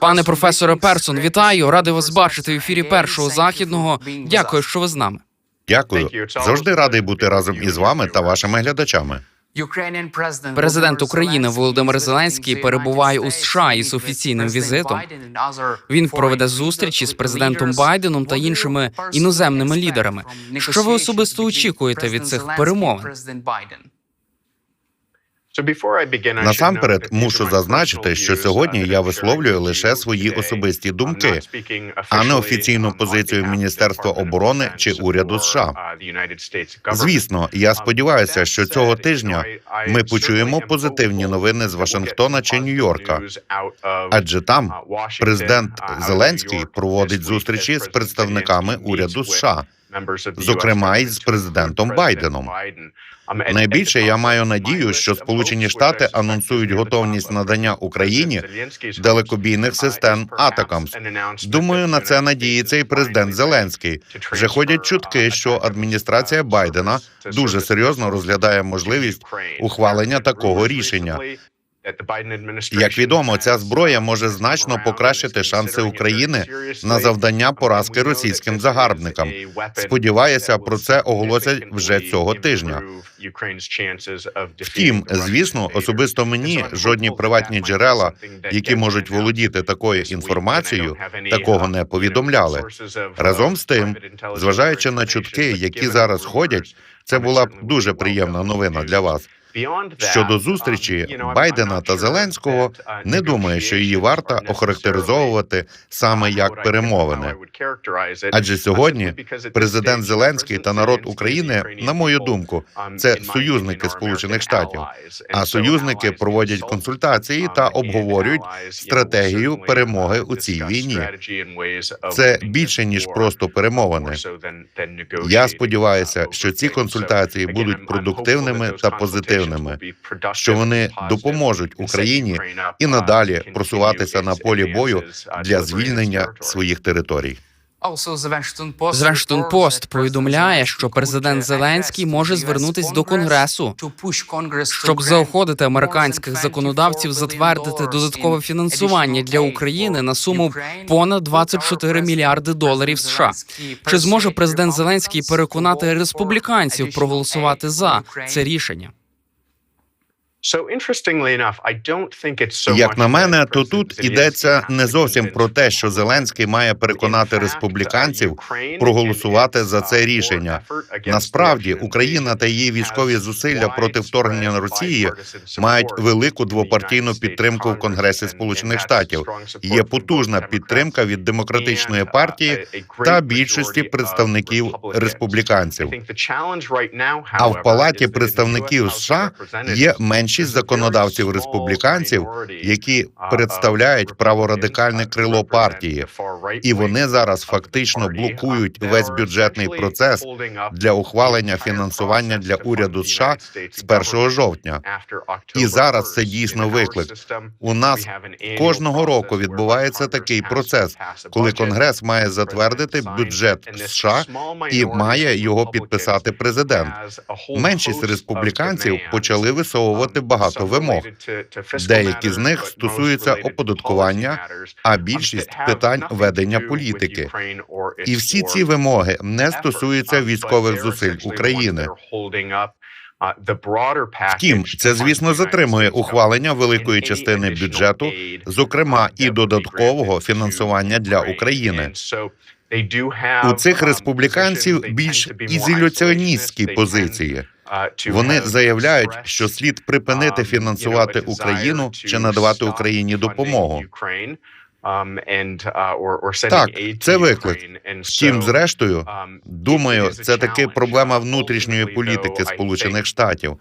Пане професоре Персон, вітаю! Радий вас бачити в ефірі першого західного. Дякую, що ви з нами. Дякую. Завжди радий бути разом із вами та вашими глядачами. Президент України Володимир Зеленський перебуває у США із офіційним візитом. Він проведе зустрічі з президентом Байденом та іншими іноземними лідерами. Що ви особисто очікуєте від цих перемовин? Насамперед мушу зазначити, що сьогодні я висловлюю лише свої особисті думки, а не офіційну позицію Міністерства оборони чи уряду США. Звісно, я сподіваюся, що цього тижня ми почуємо позитивні новини з Вашингтона чи Нью-Йорка. Адже там президент Зеленський проводить зустрічі з представниками уряду США, зокрема із президентом Байденом. Найбільше я маю надію, що Сполучені Штати анонсують готовність надання Україні далекобійних систем Атакамс. Думаю, на це надіється і президент Зеленський. Вже ходять чутки, що адміністрація Байдена дуже серйозно розглядає можливість ухвалення такого рішення. Як відомо, ця зброя може значно покращити шанси України на завдання поразки російським загарбникам. Сподіваюся, про це оголосять вже цього тижня. Втім, звісно, особисто мені жодні приватні джерела, які можуть володіти такою інформацією, такого не повідомляли. Разом з тим, зважаючи на чутки, які зараз ходять, це була б дуже приємна новина для вас. Щодо зустрічі Байдена та Зеленського, не думаю, що її варто охарактеризовувати саме як перемовини. Адже сьогодні президент Зеленський та народ України, на мою думку, це союзники Сполучених Штатів. А союзники проводять консультації та обговорюють стратегію перемоги у цій війні. Це більше ніж просто перемовини. Я сподіваюся, що ці консультації будуть продуктивними та позитивними, що вони допоможуть Україні і надалі просуватися на полі бою для звільнення своїх територій. Зрештон Пост повідомляє, що президент Зеленський може звернутись до конгресу, щоб заохотити американських законодавців затвердити додаткове фінансування для України на суму понад 24 мільярди доларів США. Чи зможе президент Зеленський переконати республіканців проголосувати за це рішення? Як на мене, то тут йдеться не зовсім про те, що Зеленський має переконати республіканців проголосувати за це рішення. Насправді Україна та її військові зусилля проти вторгнення Росії мають велику двопартійну підтримку в Конгресі Сполучених Штатів. Є потужна підтримка від демократичної партії та більшості представників республіканців. А в палаті представників США є меншість законодавців республіканців, які представляють праворадикальне крило партії, і вони зараз фактично блокують весь бюджетний процес для ухвалення фінансування для уряду США з 1 жовтня. І зараз це дійсно виклик. У нас кожного року відбувається такий процес, коли Конгрес має затвердити бюджет США і має його підписати президент. Меншість республіканців почали висовувати багато вимог. Деякі з них стосуються оподаткування, а більшість питань ведення політики. І всі ці вимоги не стосуються військових зусиль України. Втім, це звісно затримує ухвалення великої частини бюджету, зокрема і додаткового фінансування для України. У цих республіканців більш ізоляціоністські позиції. Вони заявляють, що слід припинити фінансувати Україну чи надавати Україні допомогу. Так, це виклик. Втім, зрештою, думаю, це таки проблема внутрішньої політики Сполучених Штатів.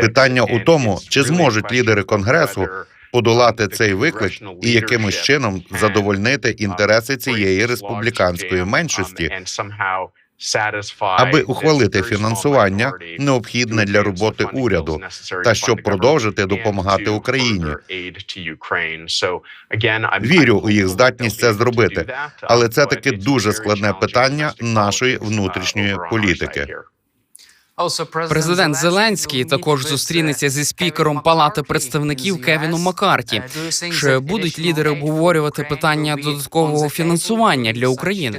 Питання у тому, чи зможуть лідери конгресу подолати цей виклик і якимось чином задовольнити інтереси цієї республіканської меншості, аби ухвалити фінансування, необхідне для роботи уряду, та щоб продовжити допомагати Україні. Вірю у їх здатність це зробити, але це таки дуже складне питання нашої внутрішньої політики. Президент Зеленський також зустрінеться зі спікером Палати представників Кевіном Маккарті. Чи будуть лідери обговорювати питання додаткового фінансування для України?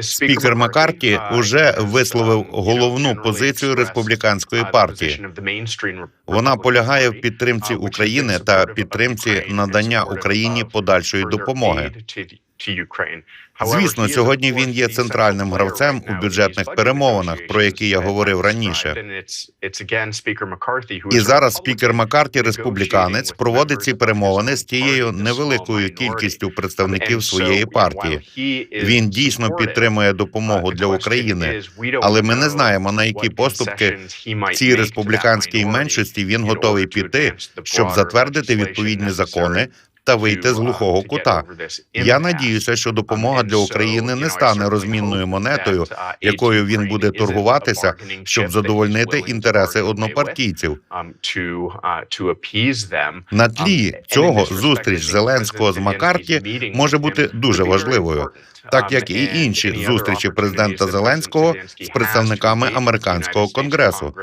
Спікер Маккарті уже висловив головну позицію республіканської партії. Вона полягає в підтримці України та підтримці надання Україні подальшої допомоги. Звісно, сьогодні він є центральним гравцем у бюджетних перемовинах, про які я говорив раніше. І зараз спікер Маккарті, республіканець, проводить ці перемовини з тією невеликою кількістю представників своєї партії. Він дійсно підтримує допомогу для України, але ми не знаємо на які поступки цій республіканській меншості він готовий піти, щоб затвердити відповідні закони та вийти з глухого кута. Я надіюся, що допомога для України не стане розмінною монетою, якою він буде торгуватися, щоб задовольнити інтереси однопартійців. На тлі цього зустріч Зеленського з Маккарті може бути дуже важливою, так як і інші зустрічі президента Зеленського з представниками американського конгресу,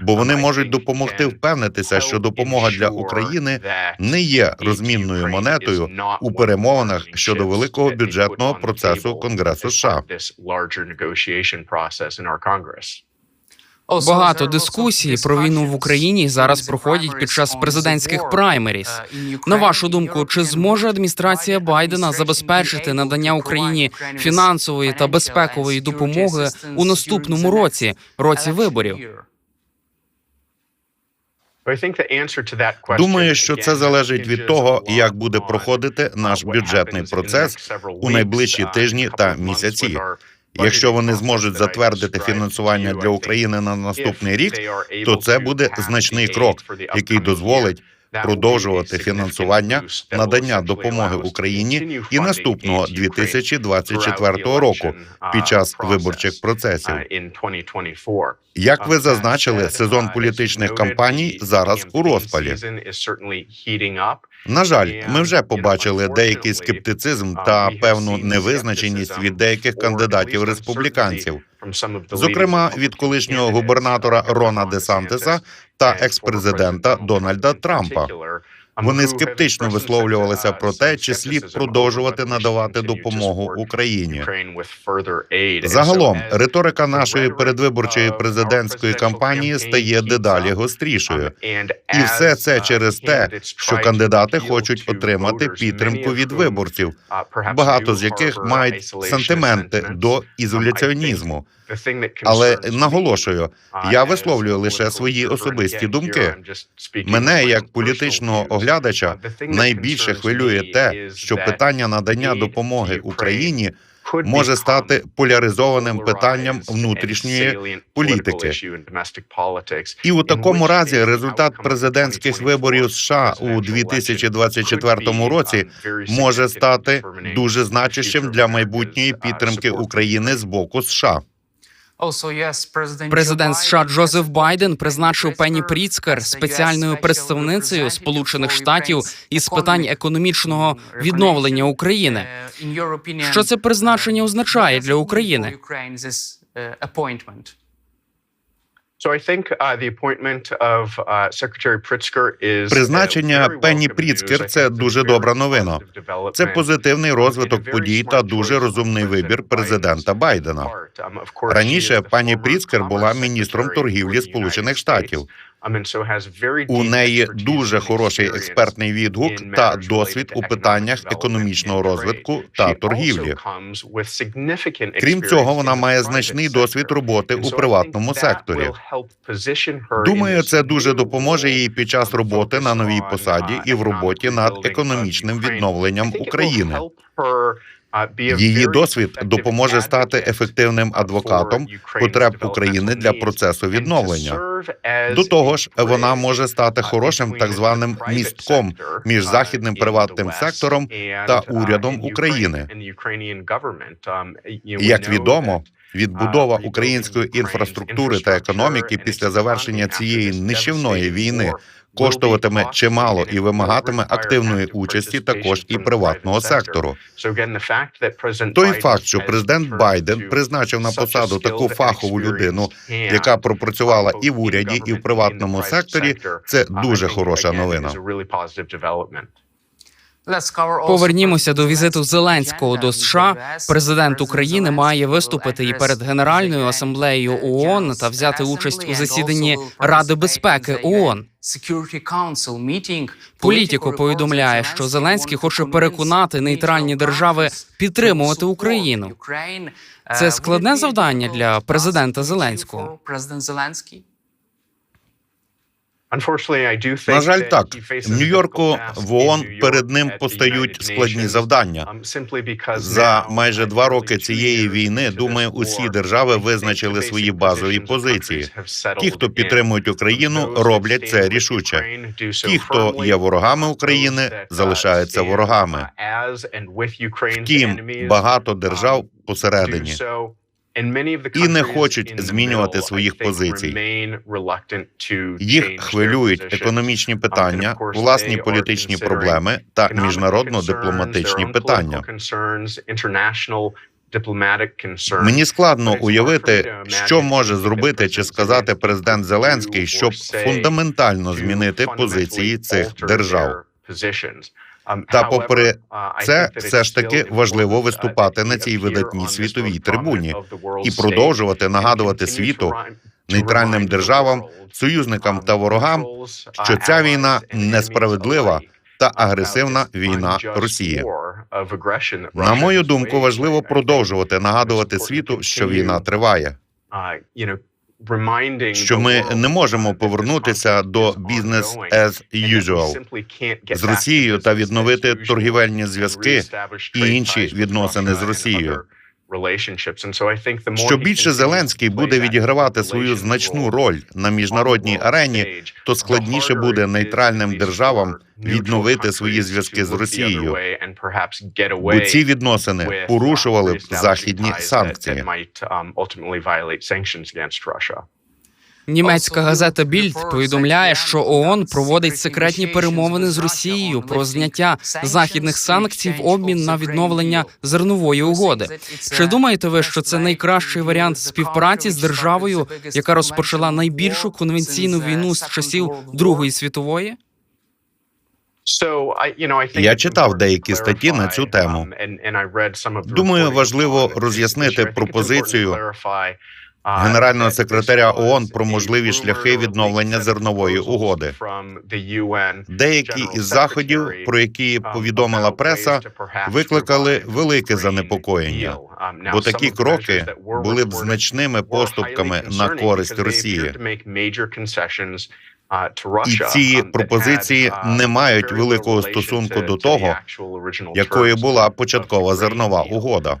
бо вони можуть допомогти впевнитися, що допомога для України не є розмінною монетою у перемовинах щодо великого бюджетного процесу Конгресу США. Багато дискусій про війну в Україні зараз проходять під час президентських праймеріс. На вашу думку, чи зможе адміністрація Байдена забезпечити надання Україні фінансової та безпекової допомоги у наступному році, році виборів? Думаю, що це залежить від того, як буде проходити наш бюджетний процес у найближчі тижні та місяці. Якщо вони зможуть затвердити фінансування для України на наступний рік, то це буде значний крок, який дозволить продовжувати фінансування надання допомоги Україні і наступного 2024 року під час виборчих процесів. Як ви зазначили, сезон політичних кампаній зараз у розпалі. На жаль, ми вже побачили деякий скептицизм та певну невизначеність від деяких кандидатів республіканців, зокрема від колишнього губернатора Рона Де Сантеса та експрезидента Дональда Трампа. Вони скептично висловлювалися про те, чи слід продовжувати надавати допомогу Україні. Загалом риторика нашої передвиборчої президентської кампанії стає дедалі гострішою, і все це через те, що кандидати хочуть отримати підтримку від виборців, багато з яких мають сантименти до ізоляціонізму. Але наголошую, я висловлюю лише свої особисті думки. Мене як політичного оглядача найбільше хвилює те, що питання надання допомоги Україні може стати поляризованим питанням внутрішньої політики. І у такому разі результат президентських виборів США у 2024 році може стати дуже значущим для майбутньої підтримки України з боку США. Президент США Джозеф Байден призначив Пенні Пріцкер спеціальною представницею Сполучених Штатів із питань економічного відновлення України. Що це призначення означає для України? Призначення Пенні Пріцкер – це дуже добра новина. Це позитивний розвиток подій та дуже розумний вибір президента Байдена. Раніше пані Пріцкер була міністром торгівлі Сполучених Штатів. У неї дуже хороший експертний відгук та досвід у питаннях економічного розвитку та торгівлі. Крім цього, вона має значний досвід роботи у приватному секторі. Думаю, це дуже допоможе їй під час роботи на новій посаді і в роботі над економічним відновленням України. Її досвід допоможе стати ефективним адвокатом потреб України для процесу відновлення. До того ж, вона може стати хорошим так званим містком між західним приватним сектором та урядом України. Як відомо, відбудова української інфраструктури та економіки після завершення цієї нищівної війни коштуватиме чимало і вимагатиме активної участі також і приватного сектору. Той факт, що президент Байден призначив на посаду таку фахову людину, яка пропрацювала і в уряді, і в приватному секторі, це дуже хороша новина. Повернімося до візиту Зеленського до США. Президент України має виступити і перед Генеральною асамблеєю ООН та взяти участь у засіданні Ради безпеки ООН. Політіко повідомляє, що Зеленський хоче переконати нейтральні держави підтримувати Україну. Це складне завдання для президента Зеленського. На жаль, так в Нью-Йорку в ООН перед ним постають складні завдання. За майже два роки цієї війни, думаю, усі держави визначили свої базові позиції. Ті, хто підтримують Україну, роблять це рішуче. Ті, хто є ворогами України, залишаються ворогами. Втім, багато держав посередині. І не хочуть змінювати своїх позицій. Їх хвилюють економічні питання, власні політичні проблеми та міжнародно-дипломатичні питання. Мені складно уявити, що може зробити чи сказати президент Зеленський, щоб фундаментально змінити позиції цих держав. Та попри Це все ж таки важливо виступати на цій видатній світовій трибуні і продовжувати нагадувати світу, нейтральним державам, союзникам та ворогам, що ця війна несправедлива та агресивна війна Росії. На мою думку, важливо продовжувати нагадувати світу, що війна триває. Що ми не можемо повернутися до бізнес as usual з Росією та відновити торгівельні зв'язки і інші відносини з Росією. Що більше Зеленський буде відігравати свою значну роль на міжнародній арені, то складніше буде нейтральним державам відновити свої зв'язки з Росією. Бо ці відносини порушували б західні санкції. Німецька газета Більд повідомляє, що ООН проводить секретні перемовини з Росією про зняття західних санкцій в обмін на відновлення зернової угоди. Чи думаєте ви, що це найкращий варіант співпраці з державою, яка розпочала найбільшу конвенційну війну з часів Другої світової? Я читав деякі статті на цю тему. Думаю, важливо роз'яснити пропозицію генерального секретаря ООН про можливі шляхи відновлення зернової угоди. Деякі із заходів, про які повідомила преса, викликали велике занепокоєння, бо такі кроки були б значними поступками на користь Росії. І ці пропозиції не мають великого стосунку до того, якою була початкова зернова угода.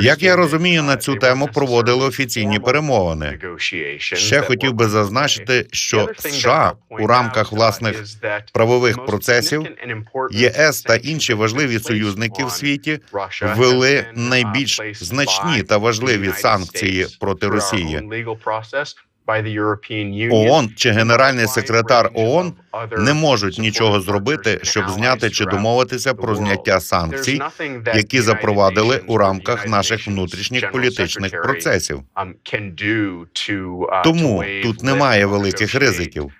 Як я розумію, на цю тему проводили офіційні перемовини. Ще хотів би зазначити, що США у рамках власних правових процесів ЄС та інші важливі союзники в світі ввели найбільш значні та важливі санкції проти Росії. ООН чи генеральний секретар ООН не можуть нічого зробити, щоб зняти чи домовитися про зняття санкцій, які запровадили у рамках наших внутрішніх політичних процесів. Тому тут немає великих ризиків.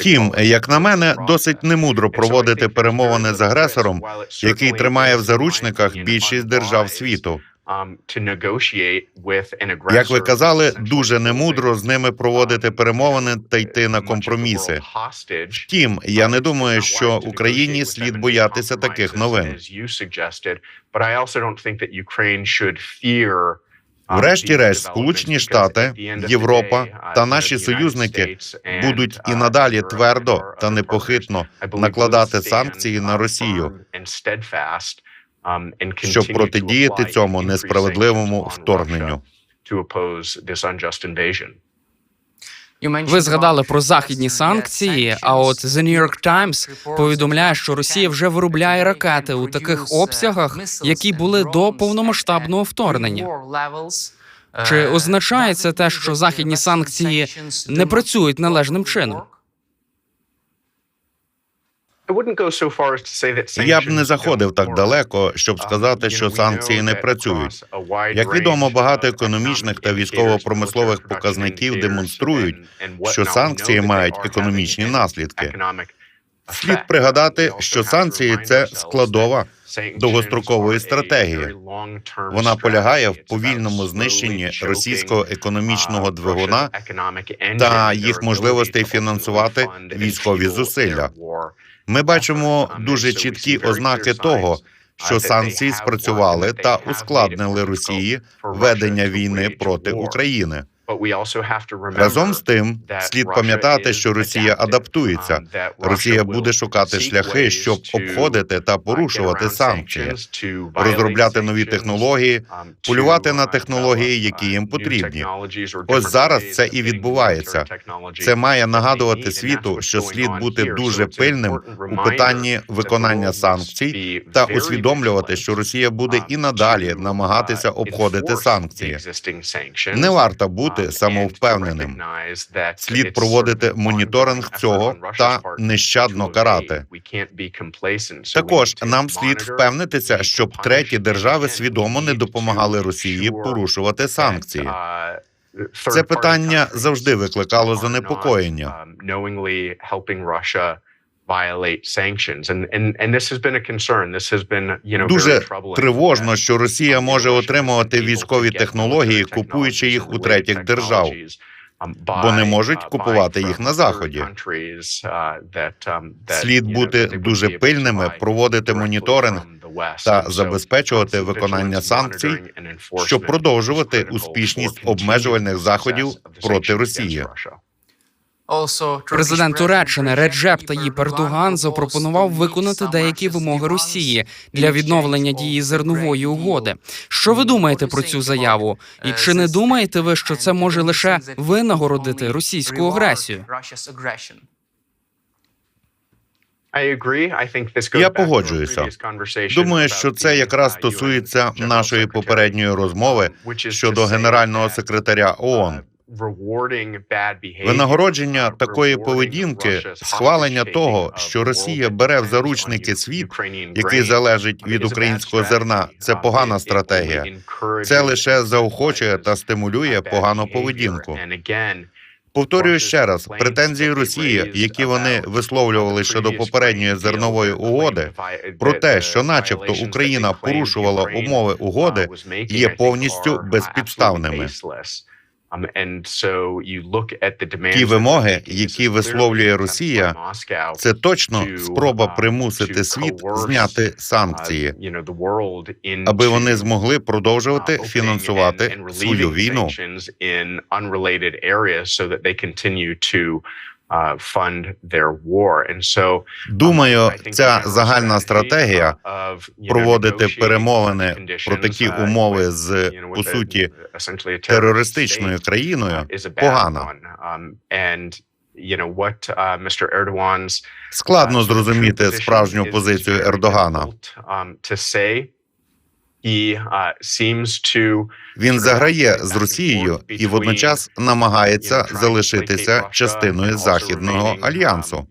Втім, як на мене, досить немудро проводити перемовини з агресором, який тримає в заручниках більшість держав світу. Як ви казали, дуже немудро з ними проводити перемовини та йти на компроміси. Втім, я не думаю, що Україні слід боятися таких новин. Врешті-решт, Сполучені Штати, Європа та наші союзники будуть і надалі твердо та непохитно накладати санкції на Росію, щоб протидіяти цьому несправедливому вторгненню. Ви згадали про західні санкції. А от The New York Times повідомляє, що Росія вже виробляє ракети у таких обсягах, які були до повномасштабного вторгнення. Чи означає це те, що західні санкції не працюють належним чином? Я б не заходив так далеко, щоб сказати, що санкції не працюють. Як відомо, багато економічних та військово-промислових показників демонструють, що санкції мають економічні наслідки. Слід пригадати, що санкції це складова довгострокової стратегії. Вона полягає в повільному знищенні російського економічного двигуна та їх можливостей фінансувати військові зусилля. Ми бачимо дуже чіткі ознаки того, що санкції спрацювали та ускладнили Росії ведення війни проти України. Разом з тим, слід пам'ятати, що Росія адаптується. Росія буде шукати шляхи, щоб обходити та порушувати санкції, розробляти нові технології, полювати на технології, які їм потрібні. Ось зараз це і відбувається. Це має нагадувати світу, що слід бути дуже пильним у питанні виконання санкцій та усвідомлювати, що Росія буде і надалі намагатися обходити санкції. Не варто бути самовпевненим. Слід проводити моніторинг цього та нещадно карати. Також нам слід впевнитися, щоб треті держави свідомо не допомагали Росії порушувати санкції. Це питання завжди викликало занепокоєння. Дуже тривожно, що Росія може отримувати військові технології, купуючи їх у третіх держав, бо не можуть купувати їх на заході. Слід бути дуже пильними, проводити моніторинг та забезпечувати виконання санкцій, щоб продовжувати успішність обмежувальних заходів проти Росії. Президент Туреччини Реджеп Таїп Ердоган запропонував виконати деякі вимоги Росії для відновлення дії зернової угоди. Що ви думаєте про цю заяву? І чи не думаєте ви, що це може лише винагородити російську агресію? Я погоджуюся. Думаю, що це якраз стосується нашої попередньої розмови щодо генерального секретаря ООН. Винагородження такої поведінки, схвалення того, що Росія бере в заручники світ, який залежить від українського зерна, це погана стратегія. Це лише заохочує та стимулює погану поведінку. Повторюю ще раз: претензії Росії, які вони висловлювали щодо попередньої зернової угоди, про те, що, начебто, Україна порушувала умови угоди, є повністю безпідставними. Ті вимоги, які висловлює Росія, це точно спроба примусити світ зняти санкції, аби вони змогли продовжувати фінансувати свою війну. Думаю, ця загальна стратегія проводити перемовини про такі умови з по суті терористичною країною погана. Складно зрозуміти справжню позицію Ердогана. Він заграє з Росією і водночас намагається залишитися частиною західного альянсу.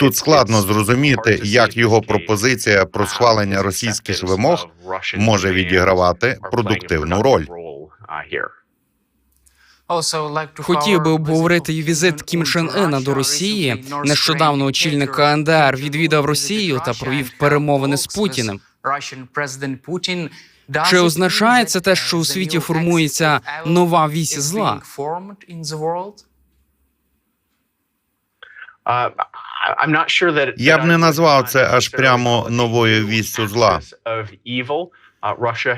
Тут складно зрозуміти, як його пропозиція про схвалення російських вимог може відігравати продуктивну роль. Хотів би обговорити і візит Кім Чен Ина до Росії. Нещодавно очільник КНДР відвідав Росію та провів перемовини з Путіним. Чи означає це те, що у світі формується нова вісь зла? Я б не назвав це аж прямо новою вістю зла.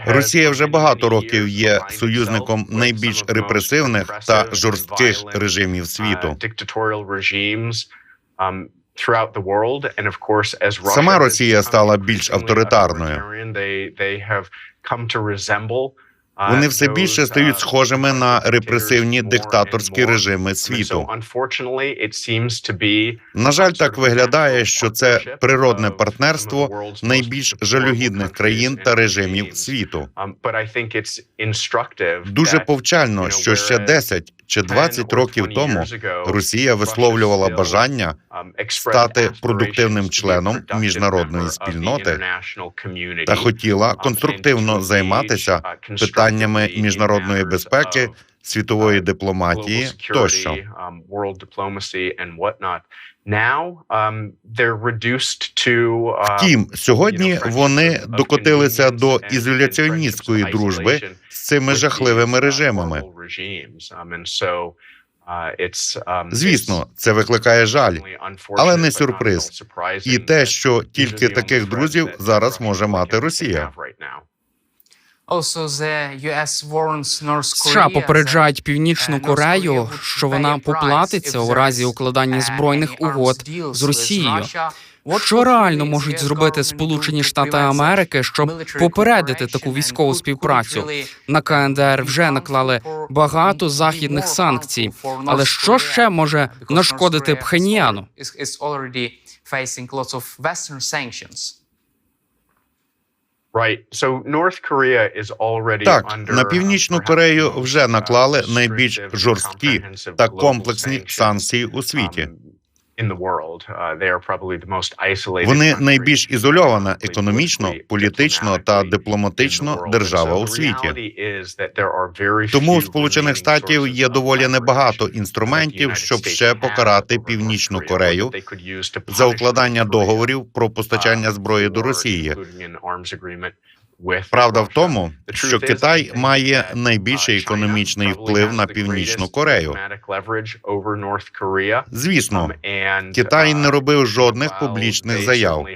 Росія вже багато років є союзником найбільш репресивних та жорстких режимів світу. Сама Росія стала більш авторитарною. Вони все більше стають схожими на репресивні диктаторські режими світу. На жаль, так виглядає, що це природне партнерство найбільш жалюгідних країн та режимів світу. Дуже повчально, що ще 10 чи 20 років тому Росія висловлювала бажання стати продуктивним членом міжнародної спільноти та хотіла конструктивно займатися питаннями міжнародної безпеки, світової дипломатії тощо. Втім, сьогодні вони докотилися до ізоляціоністської дружби з цими жахливими режимами. Звісно, це викликає жаль, але не сюрприз. І те, що тільки таких друзів зараз може мати Росія. США попереджають Північну Корею, що вона поплатиться у разі укладання збройних угод з Росією. Що реально можуть зробити Сполучені Штати Америки, щоб попередити таку військову співпрацю? На КНДР вже наклали багато західних санкцій. Але що ще може нашкодити Пхеньяну? Так, на північну Корею вже наклали найбільш жорсткі та комплексні санкції у світі. Вони найбільш ізольована економічно, політично та дипломатично держава у світі. Тому у сполучених штатів є доволі небагато інструментів, щоб ще покарати північну Корею за укладання договорів про постачання зброї до Росії. Правда в тому, що Китай має найбільший економічний вплив на північну Корею. Звісно, Китай не робив жодних публічних заяв,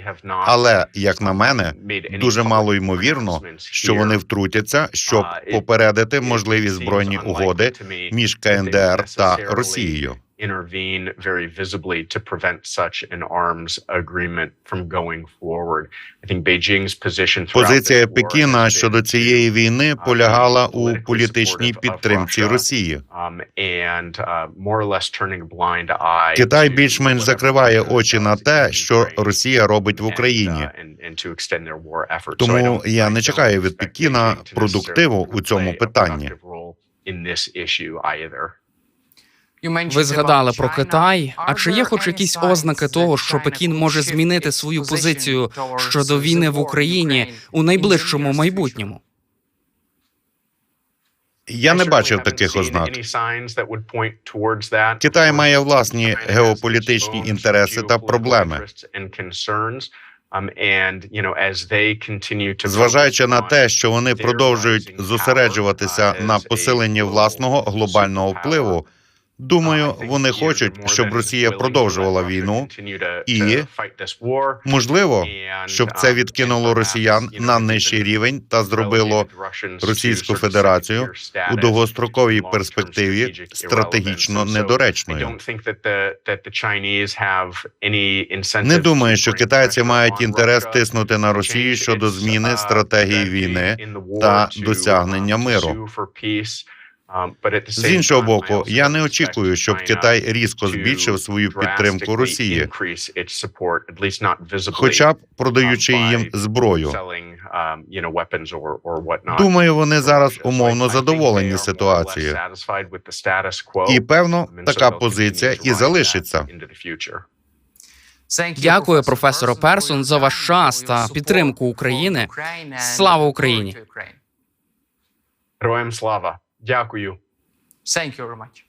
але як на мене, дуже мало ймовірно, що вони втрутяться, щоб попередити можливі збройні угоди між КНДР та Росією. Intervene very visibly to prevent such an arms agreement from going forward. I think Beijing's position Позиція Пекіна щодо цієї війни uh, полягала у політичній підтримці Росії. um, and uh, more or less turning a blind eye Китай більш-менш закриває очі на те, що Росія робить в Україні. uh, Тому я не чекаю від Пекіна продуктиву у цьому питанні. in this issue either. Ви згадали про Китай. А чи є хоч якісь ознаки того, що Пекін може змінити свою позицію щодо війни в Україні у найближчому майбутньому? Я не бачив таких ознак. Китай має власні геополітичні інтереси та проблеми. Зважаючи на те, що вони продовжують зосереджуватися на посиленні власного глобального впливу, думаю, вони хочуть, щоб Росія продовжувала війну, і, можливо, щоб це відкинуло росіян на нижчий рівень та зробило Російську Федерацію у довгостроковій перспективі стратегічно недоречною. Не думаю, що китайці мають інтерес тиснути на Росію щодо зміни стратегії війни та досягнення миру. З іншого боку, я не очікую, щоб Китай різко збільшив свою підтримку Росії, хоча б продаючи їм зброю. Думаю, вони зараз умовно задоволені ситуацією. І певно, така позиція і залишиться. Дякую, професоро Персон, за ваш час та підтримку України. Слава Україні! Героям слава! Дякую. Thank you very much.